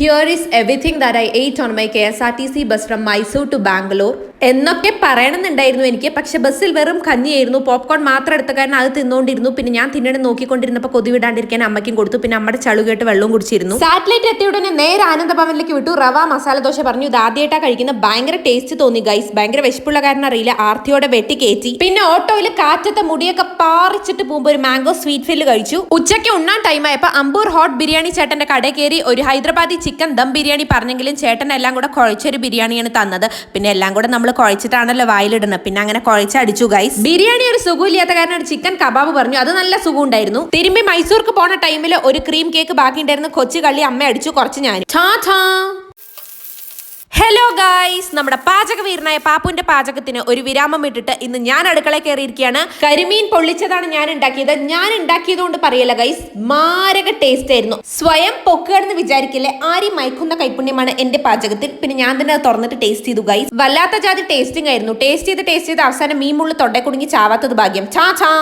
Here is everything that I ate on my KSRTC bus from Mysore to Bangalore. എന്നൊക്കെ പറയണമെന്നുണ്ടായിരുന്നു എനിക്ക്. പക്ഷെ ബസ്സിൽ വെറും കഞ്ഞിയായിരുന്നു. പോപ്കോൺ മാത്രം എടുത്ത കാരണം അത് തിന്നുകൊണ്ടിരുന്നു പിന്നെ ഞാൻ തിന്നണം നോക്കിക്കൊണ്ടിരുന്നപ്പോൾ കൊതി വിടാണ്ടിരിക്കാൻ അമ്മയ്ക്കും കൊടുത്തു. പിന്നെ അമ്മയുടെ ചളുകേട്ട് വെള്ളവും കുടിച്ചിരുന്നു. സാറ്റലൈറ്റ് എത്തിയ ഉടനെ നേരെ ആനന്ദഭവനിലേക്ക് വിട്ടു. റവ മസാല ദോശ പറഞ്ഞു. ഇത് ആദ്യമായിട്ടാണ് കഴിക്കുന്ന ഭയങ്കര ടേസ്റ്റ് തോന്നി ഗൈസ് ഭയങ്കര വിശപ്പുള്ള കാരണം അറിയില്ല. ആർത്തിയോടെ വെട്ടി കയറ്റി പിന്നെ ഓട്ടോയിൽ കാറ്റത്തെ മുടിയൊക്കെ പാറിച്ചിട്ട് പോകുമ്പോൾ ഒരു മാംഗോ സ്വീറ്റ് ഫില്ല് കഴിച്ചു. ഉച്ചയ്ക്ക് ഉണ്ണാൻ ടൈമായപ്പോൾ അമ്പൂർ ഹോട്ട് ബിരിയാണി ചേട്ടന്റെ കടയിൽ കയറി ഒരു ഹൈദരാബാദി ചിക്കൻ ദം ബിരിയാണി പറഞ്ഞെങ്കിലും ചേട്ടൻ എല്ലാം കൂടെ കുഴച്ചൊരു ബിരിയാണിയാണ് തന്നത്. പിന്നെ എല്ലാം കൂടെ നമ്മൾ കുഴച്ചിട്ടാണല്ലോ വായിലിടുന്നത്. പിന്നെ അങ്ങനെ കുഴച്ചടിച്ചു ഗൈസ് ബിരിയാണി ഒരു സുഖമില്ലാത്ത കാരണം ഒരു ചിക്കൻ കബാബ് പറഞ്ഞു. അത് നല്ല സുഖം ഉണ്ടായിരുന്നു തിരുമ്പി മൈസൂർക്ക് പോണ ടൈമിൽ ഒരു ക്രീം കേക്ക് ബാക്കി ഉണ്ടായിരുന്നു. കൊച്ചു കള്ളി അമ്മ അടിച്ചു കുറച്ച് ഞാൻ ഹലോ ഗായ്സ് നമ്മുടെ പാചകവീരനായ പാപ്പുന്റെ പാചകത്തിന് ഒരു വിരാമം ഇട്ടിട്ട് ഇന്ന് ഞാൻ അടുക്കള കയറിയിരിക്കുകയാണ്. കരിമീൻ പൊള്ളിച്ചതാണ് ഞാൻ ഉണ്ടാക്കിയത്. ഞാൻ ഉണ്ടാക്കിയത് കൊണ്ട് പറയല്ല ഗൈസ് മാരക ടേസ്റ്റ് ആയിരുന്നു. സ്വയം പൊക്കുകയെന്ന് വിചാരിക്കില്ലേ? ആരും മയക്കുന്ന കൈപ്പുണ്യമാണ് എന്റെ പാചകത്തിൽ. പിന്നെ ഞാൻ തന്നെ അത് തുറന്നിട്ട് ടേസ്റ്റ് ചെയ്തു ഗൈസ് വല്ലാത്ത ജാതി ടേസ്റ്റിംഗ് ആയിരുന്നു. ടേസ്റ്റ് ചെയ്ത് ടേസ്റ്റ് ചെയ്ത് അവസാനം മീൻ മുള്ളു തൊണ്ടേ കുടുങ്ങി ചാവാത്തത് ഭാഗ്യം. ചാ ചാ.